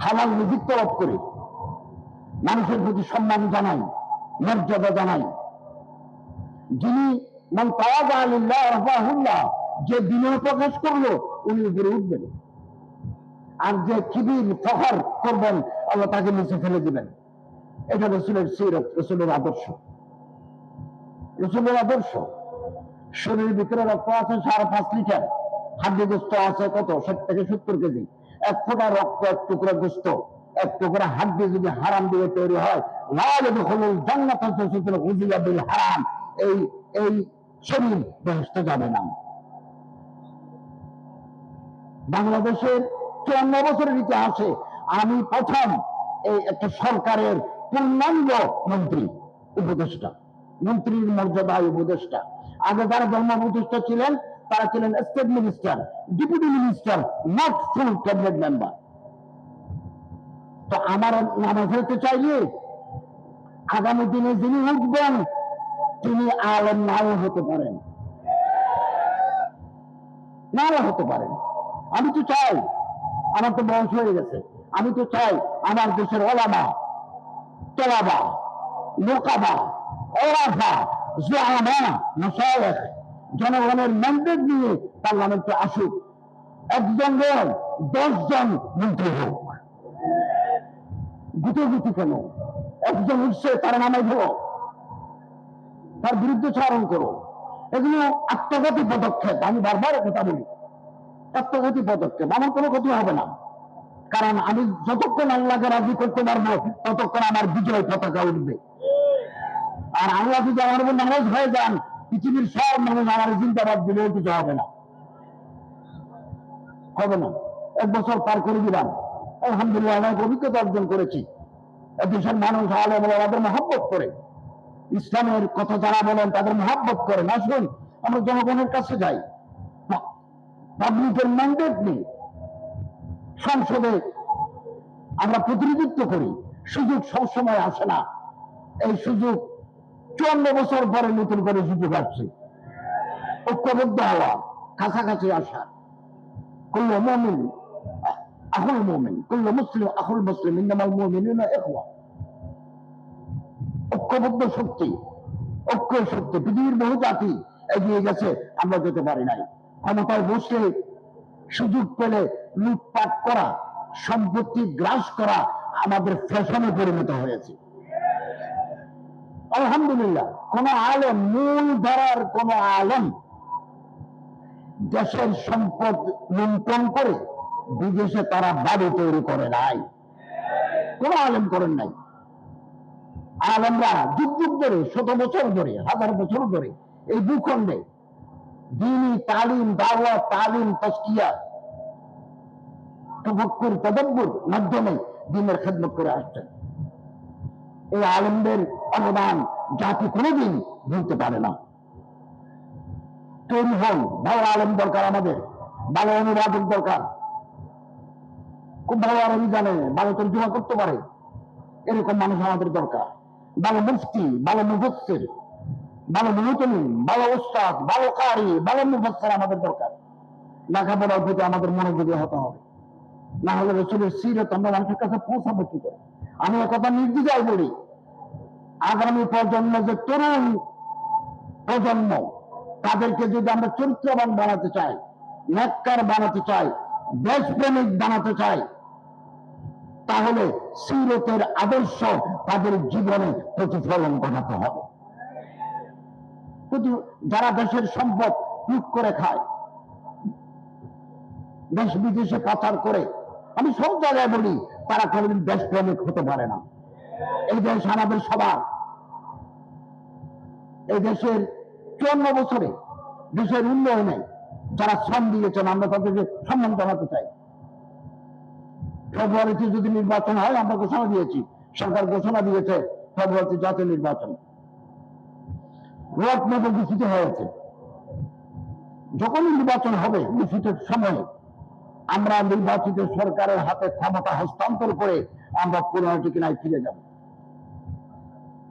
হালাল রিজিক তলব করে। মানুষের প্রতি সম্মান জানাই, মর্যাদা জানাই। যিনি যে বিনয় প্রকাশ করল, উনি উপরে উঠবেন। আর যে কিবির ফখর করবেন, আল্লাহ তাকে নিচে ফেলে দিবেন। এটা রসুলের সিরত, রসুলের আদর্শ। রসুলের আদর্শ। শরীরের ভিতরে রক্ত আছে সাড়ে পাঁচ লিটার। হাড্ডি আছে কত? ষাট থেকে সত্তর কেজি। এক ফোঁটা রক্ত, এক টুকরা গোস্ত এক টুকরা হাড্ডি যদি হারাম দিয়ে তৈরি হয় লাল হারাম। এই এই শরীর বেহেস্তে যাবে না। বাংলাদেশের চুয়ান্ন বছরের ইতিহাসে আমি প্রথম এই একটা সরকারের পূর্ণাঙ্গ মন্ত্রী, উপদেষ্টা, মন্ত্রীর মর্যাদায় উপদেষ্টা। আগে যারা ধর্ম উপদেষ্টা ছিলেন তারা ছিলেন state minister, deputy minister not full cabinet member তো আমার নামে ফেলতে চাইলে আগামী দিনে যিনি উঠবেন, তিনি আলেম নাও হতে পারেন। নাও হতে পারেন। আমি তো চাই, আমার তো বয়স হয়ে গেছে। আমি তো চাই আমার দেশের ওলামা, তোলাবা, লোকাবা, ওরাফা জোহামা মশায়েখ জনগণের ম্যান্ডেট নিয়ে পার্লামেন্টে আসুক। একজন লোক দশজন মন্ত্রী হোক। গুটি গুটি কেন? একজন উঠছে, তার নামে ধরো। তার বিরুদ্ধে চারণ করো। এগুলো আত্মঘাতী পদক্ষেপ, আমি বারবার কথা বলি। আত্মঘাতী পদক্ষেপ, আমার কোনো ক্ষতি হবে না। কারণ আমি যতক্ষণ আল্লাহকে রাজি করতে পারব, ততক্ষণ আমার বিজয় পতাকা উঠবে। আর আল্লাহ যদি আমার উপর নারাজ হয়ে যান পৃথিবীর সব মানুষ আমার জিন্দাবাদ দিলেও কিছু হবে না। হবে না। এক বছর পার করে দিলাম। আলহামদুলিল্লাহ অনেক অভিজ্ঞতা অর্জন করেছি। দেশের মানুষ আলে বলে তাদের মহাব্বত করে। ইসলামের কথা যারা বলেন তাদের মহাব্বত করেন আসুন আমরা জনগণের কাছে যাই। পাবলিকের ম্যান্ডেট নেই সংসদে আমরা প্রতিনিধিত্ব করি। সুযোগ সবসময় আসে না। এই সুযোগ চুয়ান্ন বছর পরে নতুন করে সুযোগ আসছে। ঐক্যবদ্ধ হওয়া, কাছাকাছি আসা। কুল্ল মমিন, আহুল মমিন, কুল্ল মুসলিম, আহুল মুসলিম ইন্দামাল মমিন ঐক্যবদ্ধ শক্তি, ঐক্য শক্তি, পৃথিবীর বহু জাতি এগিয়ে গেছে, আমরা যেতে পারি নাই। ক্ষমতায় বসে সুযোগ পেলে লুটপাট করা, সম্পত্তি গ্রাস করা আমাদের ফ্যাশনে পরিণত হয়েছে। আলহামদুলিল্লাহ, কোন আলেম, মূল ধারার কোন আলেম দেশের সম্পদ লুণ্ঠন করে বিদেশে তারা বাড়ি তৈরি করে নাই। কোন আলেম করেন নাই। আলেমরা যুগ যুগ ধরে, শত বছর ধরে, হাজার বছর ধরে এই ভূখণ্ডে দিনী তালিম দাওয়া তালিম তস্কিয়া তফক্কুর, তদব্বুর মাধ্যমে দিনের খেদমত করে আসছেন। এই আলমদের অবদান জাতি কোনোদিন ভুলতে পারে না। তৈরি হন, ভালো আলম দরকার আমাদের, ভালো অনুবাদক দরকার। খুব ভালো আরবি জানে, ভালো তর্জমা করতে পারে। এরকম মানুষ আমাদের দরকার। ভালো মুফতি, ভালো মুফসির ভালো মুহতমিন ভালো উস্তাদ, ভালো কারি, ভালো মুফসির আমাদের দরকার। লেখাপড়ার প্রতি আমাদের মনোযোগী হতে হবে। না হলে রসুলের সিরত আমরা মানুষের কাছে পৌঁছাবো কি করে? আমি একথা নির্দিজায় বলি। আগামী প্রজন্ম যে তরুণ প্রজন্ম, তাদেরকে যদি আমরা চরিত্রবান বানাতে চাই নেককার বানাতে চাই, দেশপ্রেমিক বানাতে চাই, তাহলে সিরতের আদর্শ তাদের জীবনে প্রতিফলন ঘটাতে হবে। যারা দেশের সম্পদ লুট করে খায়, দেশ বিদেশে পাচার করে, আমি সব জায়গায় বলি তারা কোনোদিন দেশপ্রেমিক হতে পারে না। এই দেশ আমাদের সবার। এই দেশের চুয়ান্ন বছরে দেশের উন্নয়নে যারা শ্রম দিয়েছেন, আমরা তাদেরকে সম্মান জানাতে চাই। ফেব্রুয়ারিতে যদি নির্বাচন হয়, আমরা ঘোষণা দিয়েছি। সরকার ঘোষণা দিয়েছে ফেব্রুয়ারিতে জাতীয় নির্বাচন। রোড মেপে দূষিত হয়েছে। যখন নির্বাচন হবে নিশ্চিতের সময়ে আমরা নির্বাচিত সরকারের হাতে ক্ষমতা হস্তান্তর করে আমরা পুরনো ঠিকানায় ফিরে যাব।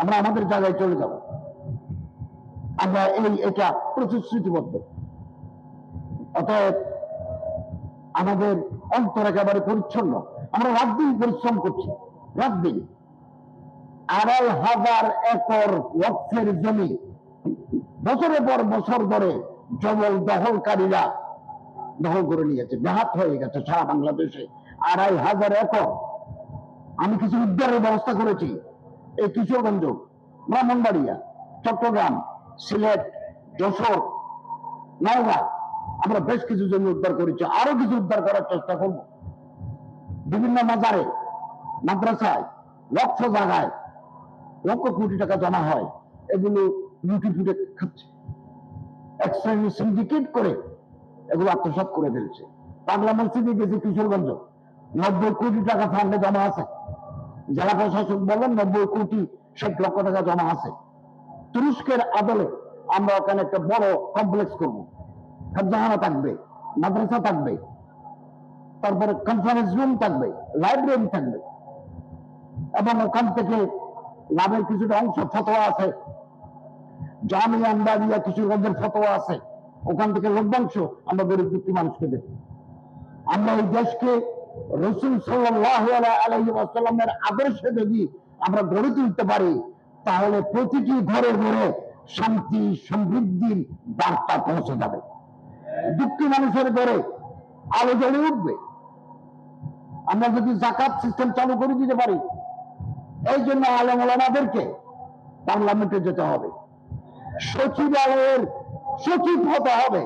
আমরা আমাদের জায়গায় চলে যাব। আমরা এই এটা প্রতিশ্রুতিবদ্ধ। অতএব আমাদের অন্তর একেবারে পরিচ্ছন্ন। আমরা রাত দিন পরিশ্রম করছি রাত দিন আড়াই হাজার একর ওয়াকফের জমি, বছরের পর বছর ধরে জবল দখলকারীরা দখল করে নিয়েছে ব্যাহাত হয়ে গেছে সারা বাংলাদেশে। আড়াই হাজার একর। আমি কিছু উদ্ধারের ব্যবস্থা করেছি। এই কিশোরগঞ্জ, ব্রাহ্মণবাড়িয়া, চট্টগ্রাম, সিলেট, যশোর, নওগাঁ। আমরা বেশ কিছু জমি উদ্ধার করেছি। আরও কিছু উদ্ধার করার চেষ্টা করব। বিভিন্ন মাজারে, মাদ্রাসায় লক্ষ জায়গায় লক্ষ কোটি টাকা জমা হয়। এগুলো লুটি ফুটে খাচ্ছে। এক শ্রেণি সিন্ডিকেট করে এগুলো আত্মসাৎ করে ফেলছে। পাগলা মসজিদে গেছে কিশোরগঞ্জ। নব্বই কোটি টাকা ফান্ডে জমা আছে। জেলা প্রশাসক বলেন, নব্বই কোটি ষাট লক্ষ টাকা জমা আছে। তুরস্কের আদলে আমরা ওখানে একটা বড় কমপ্লেক্স করব। খাদ্যাহানা থাকবে, মাদ্রাসা থাকবে, তারপরে কনফারেন্স রুম থাকবে লাইব্রেরি থাকবে। এবং ওখান থেকে লাভের কিছুটা অংশ ফতোয়া আছে। জামিয়া আন্দাজিয়া কিশোরগঞ্জের ফতোয়া আছে। ওখান থেকে লভ্যাংশ আমরা গরিব দুঃখী মানুষকে দেব। আমরা এই দেশকে রসুল সাল্লাহ আদর্শে যদি আমরা গড়ে তুলতে পারি, তাহলে প্রতিটি ঘরে ঘরে শান্তি সমৃদ্ধির বার্তা পৌঁছে যাবে। দুঃখী মানুষের ঘরে আলো জ্বলে উঠবে। আমরা যদি জাকাত সিস্টেম চালু করে দিতে পারি, এই জন্য আলম আলমাদেরকে পার্লামেন্টে যেতে হবে। সচিবালয়ের সচিব হতে হবে।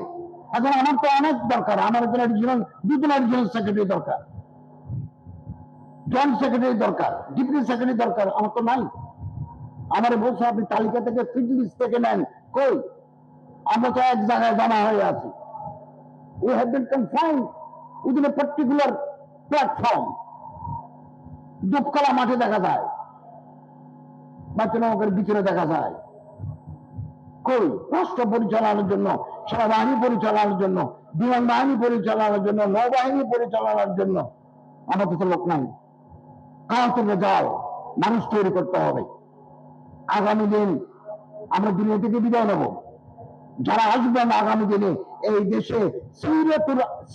এখন আমার তো অনেক দরকার, আমার একজন অ্যাডিশনাল দুজন অ্যাডিশনাল সেক্রেটারি দরকার। জয়েন্ট সেক্রেটারি দরকার ডিপুটি সেক্রেটারি দরকার, আমার তো নাই। আমার বলছে আপনি তালিকা থেকে লিস্ট থেকে নেন, কই? আমরা তো এক জায়গায় জমা হয়ে আছি। We have been confined within a particular platform দুপকলা মাঠে দেখা যায়। বাচ্চানগরের ভিতরে দেখা যায়। কই রাষ্ট্র পরিচালনার জন্য, সেনাবাহিনী পরিচালনার জন্য, বিমান বাহিনী পরিচালনার জন্য, নৌবাহিনী পরিচালনার জন্য আমাদের তো লোক নাই। কার থেকে যাও, মানুষ তৈরি করতে হবে। আগামী দিন আমরা দুনিয়া থেকে বিদায় নেব। যারা আসবেন আগামী দিনে, এই দেশে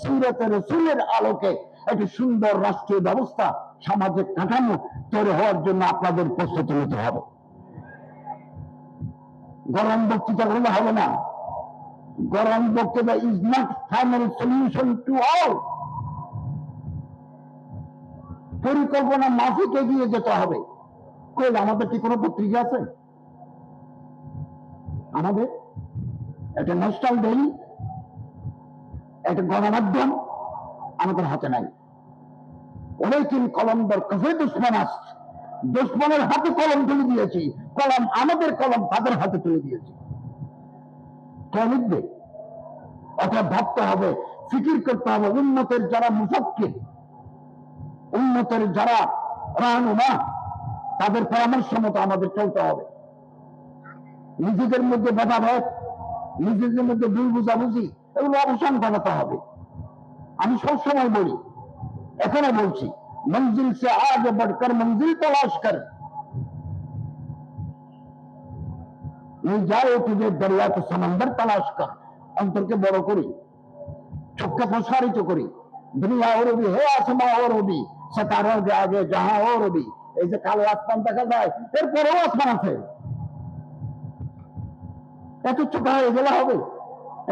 সিরতের আলোকে একটি সুন্দর রাষ্ট্রীয় ব্যবস্থা, সামাজিক কাঠামো তৈরি হওয়ার জন্য আপনাদের প্রস্তুতি নিতে হবে। গরম বক্তৃতা করলে হবে না। গরম বক্তৃতা is not final solution to all পরিকল্পনা মাফিক এগিয়ে যেতে হবে। কই আমাদের কি কোনো পত্রিকা আছে? আমাদের? একটা ন্যাশনাল ডেইলি একটা গণমাধ্যম। আমাদের হাতে নাই। অনেকদিন কলম্বর কফে দুশ্মন আসছে। দুশ্মনের হাতে কলম তুলে দিয়েছি। কলম আমাদের কলম, তাদের হাতে তুলে দিয়েছি। কে লিখবে? অর্থাৎ ভাবতে হবে, ফিকির করতে হবে উন্নতের যারা মুফাক্কির উন্নতের যারা রাহনুমা তাদের পরামর্শ মতো আমাদের চলতে হবে। নিজেদের মধ্যে ভেদাভেদ, নিজেদের মধ্যে ভুল বুঝাবুঝি, এগুলো অবসান ঘটাতে হবে। আমি সবসময় বলি, এখানে বলছি মঞ্জিল সে আগে बढ़कर मंजिल तलाश कर नहीं जाए तुझे दरिया तो समंदर तलाश कर অন্তরকে বড় করি চোখকে প্রসারিত করি দুনিয়া ওরবি হে আসমা ওরবি সতারোর আগে যাহা ওরবি এই যে কালো আসমান দেখা যায় এরপরেও আসমান আছে এত ছোট হয়ে গেলে হবে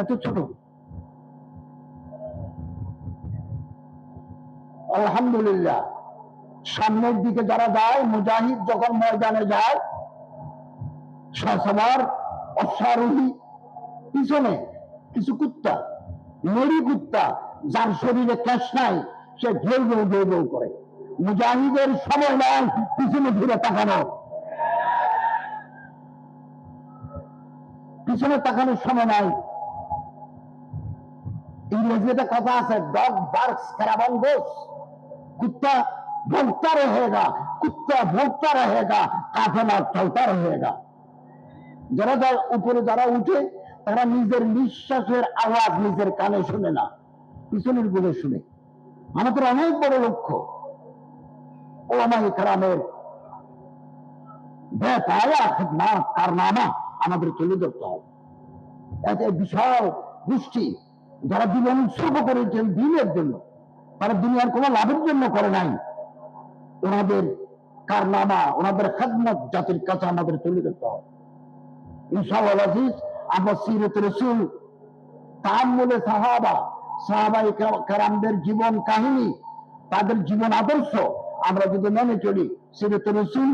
এত ছোট আলহামদুলিল্লাহ। সামনের দিকে যারা যায়, মুজাহিদ যখন ময়দানে যায়, সবার অশ্বারোহী, পিছনে কিছু কুত্তা, নড়ি কুত্তা, যার শরীরে ক্যাশ নাই, সে ঘেউ ঘেউ ঘেউ ঘেউ করে। মুজাহিদের সময় নয় পিছনে ঘুরে তাকানো। পিছনে তাকানোর সময় নাই। ইংরেজিতে কথা আছে ডগ বার্কস ক্যারাবন গোস कुत्ता भोगता रहेगा कुत्ता भोगता रहेगा কাফেলা চলতা रहेगा যারা যার উপরে যারা উঠে তারা নিজের নিঃশ্বাসের আওয়াজ নিজের কানে শুনে না পিছনের গুলো শুনে আমাদের অনেক বড় লক্ষ্য ওলামাই কারামের বেপায়া খেদমা কারনামা আমাদের তুলে ধরতে হবে এত বিশাল গোষ্ঠী যারা জীবন উৎসর্গ করেছেন দিনের জন্য তারা দুনিয়ার কোনো লাভের জন্য করে নাই। ওনাদের কারনামা, ওনাদের খেদমত জাতির কাছে আমাদের তুলে ধরতে হবে। ইনশাআল্লাহ সিরত রসুল সাহাবা সাহাবাই কারামদের জীবন কাহিনী, তাদের জীবন আদর্শ, আমরা যদি মেনে চলি সিরত রসুল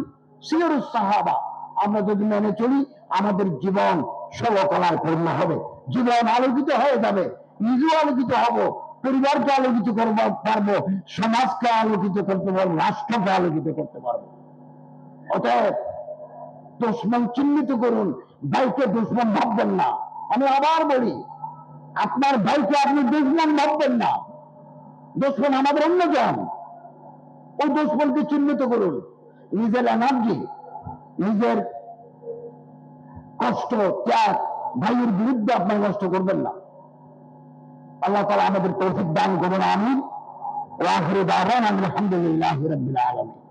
সিরুস সাহাবা, আমরা যদি মেনে চলি আমাদের জীবন সবকলার পূর্ণ হবে। জীবন আলোকিত হয়ে যাবে, নিজেও আলোকিত হব পরিবারকে আলোকিত করব, পারব, সমাজকে আলোকিত করতে পারব, রাষ্ট্রকে আলোকিত করতে পারব। অতএব দুশ্মন চিহ্নিত করুন, ভাইকে দুশ্মন ভাববেন না। আমি আবার বলি, আপনার ভাইকে আপনি দুশ্মন ভাববেন না। দুশ্মন আমাদের অন্যজন। ওই দুশ্মনকে চিহ্নিত করুন। নিজের এনার্জি, নিজের কষ্ট, ত্যাগ, ভাইয়ের বিরুদ্ধে আপনার নষ্ট করবেন না। আল্লাহ তালা আমাদের তৌফিক দান করুন আমিন ওয়াহির দাওয়ান আলহামদুলিল্লাহ রাব্বিল আলামিন